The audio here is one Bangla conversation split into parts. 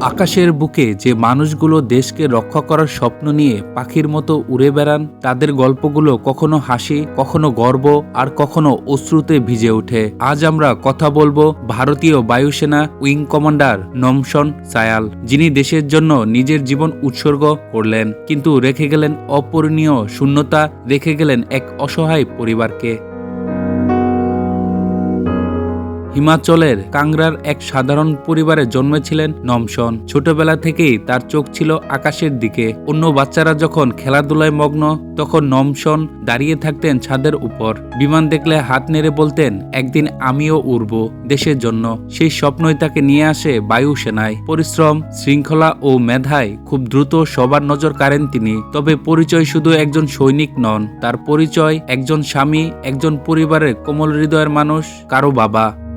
আকাশের বুকে যে মানুষগুলো দেশকে রক্ষা করার স্বপ্ন নিয়ে পাখির মতো উড়ে বেড়ান, তাদের গল্পগুলো কখনো হাসি, কখনো গর্ব আর কখনো অশ্রুতে ভিজে ওঠে। আজ আমরা কথা বলব ভারতীয় বায়ুসেনা উইং কমান্ডার নমসন সায়াল, যিনি দেশের জন্য নিজের জীবন উৎসর্গ করলেন, কিন্তু রেখে গেলেন অপূরণীয় শূন্যতা, রেখে গেলেন এক অসহায় পরিবারকে। হিমাচলের কাংরার এক সাধারণ পরিবারে জন্মেছিলেন নমসন। ছোটবেলা থেকেই তার চোখ ছিল আকাশের দিকে। অন্য বাচ্চারা যখন খেলাধুলায় মগ্ন, তখন নমসন দাঁড়িয়ে থাকতেন ছাদের উপর। বিমান দেখলে হাত নেড়ে বলতেন, একদিন আমিও উড়ব দেশের জন্য। সেই স্বপ্নই তাকে নিয়ে আসে বায়ুসেনায় পরিশ্রম, শৃঙ্খলা ও মেধায় খুব দ্রুত সবার নজর কাড়েন তিনি। তবে পরিচয় শুধু একজন সৈনিক নন, তার পরিচয় একজন স্বামী, একজন পরিবারের কোমল হৃদয়ের মানুষ, কারও বাবা।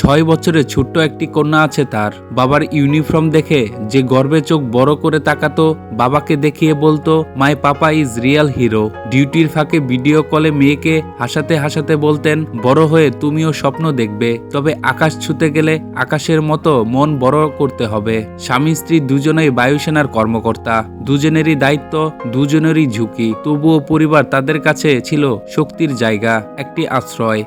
ছয় বছরের ছোট্ট একটি কন্যা আছে তার। বাবার ইউনিফর্ম দেখে যে গর্বে চোখ বড় করে তাকাতো, বাবাকে দেখিয়ে বলতো, my papa is real hero. ডিউটির ফাঁকে ভিডিও কলে মেয়েকে হাসাতে হাসাতে বলতেন, বড় হয়ে তুমিও স্বপ্ন দেখবে, তবে আকাশ ছুতে গেলে আকাশের মতো মন বড় করতে হবে। স্বামী স্ত্রী দুজনেই বায়ুসেনার কর্মকর্তা। দুজনেরই দায়িত্ব, দুজনেরই ঝুঁকি। তবুও পরিবার তাদের কাছে ছিল শক্তির জায়গা, একটি আশ্রয়।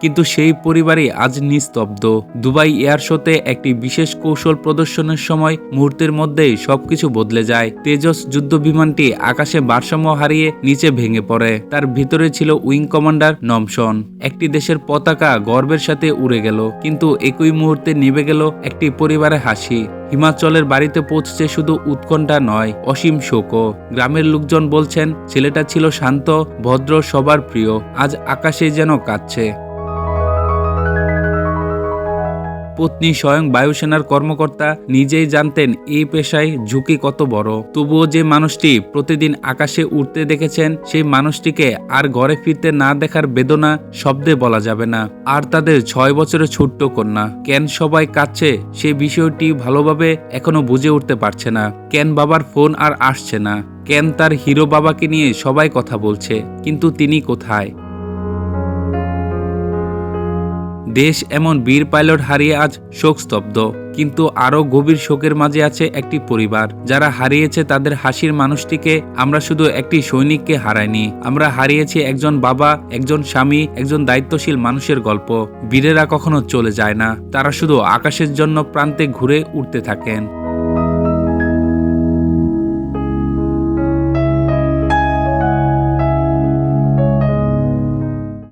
কিন্তু সেই পরিবারই আজ নিস্তব্ধ। দুবাই এয়ার শোতে একটি বিশেষ কৌশল প্রদর্শনের সময় মুহূর্তের মধ্যেই সবকিছু বদলে যায়। তেজস যুদ্ধ বিমানটি আকাশে ভারসাম্য হারিয়ে নিচে ভেঙে পড়ে। তার ভিতরে ছিল উইং কমান্ডার নমসন। একটি দেশের পতাকা গর্বের সাথে উড়ে গেল, কিন্তু একই মুহূর্তে নিভে গেল একটি পরিবারের হাসি। হিমাচলের বাড়িতে পৌঁছছে শুধু উৎকণ্ঠা নয়, অসীম শোকও। গ্রামের লোকজন বলছেন, ছেলেটা ছিল শান্ত, ভদ্র, সবার প্রিয়। আজ আকাশে যেন কাঁদছে। পত্নী স্বয়ং বায়ুসেনার কর্মকর্তা নিজেই জানতেন এই পেশায় ঝুঁকি কত বড়। তবুও যে মানুষটি প্রতিদিন আকাশে উঠতে দেখেছেন, সেই মানুষটিকে আর ঘরে ফিরতে না দেখার বেদনা শব্দে বলা যাবে না। আর তাদের ছয় বছরের ছোট্ট কন্যা। কেন সবাই কাঁদছে সে বিষয়টি ভালোভাবে এখনও বুঝে উঠতে পারছে না। কেন বাবার ফোন আর আসছে না। কেন তার হিরো বাবাকে নিয়ে সবাই কথা বলছে। কিন্তু তিনি কোথায়? দেশ এমন বীর পাইলট হারিয়ে আজ শোকস্তব্ধ। কিন্তু আরও গভীর শোকের মাঝে আছে একটি পরিবার। যারা হারিয়েছে তাদের হাসির মানুষটিকে আমরা শুধু একটি সৈনিককে হারাইনি। আমরা হারিয়েছি একজন বাবা, একজন স্বামী, একজন দায়িত্বশীল মানুষের গল্প। বীরেরা কখনো চলে যায় না। তারা শুধু আকাশের জন্য প্রান্তে ঘুরে উঠতে থাকেন।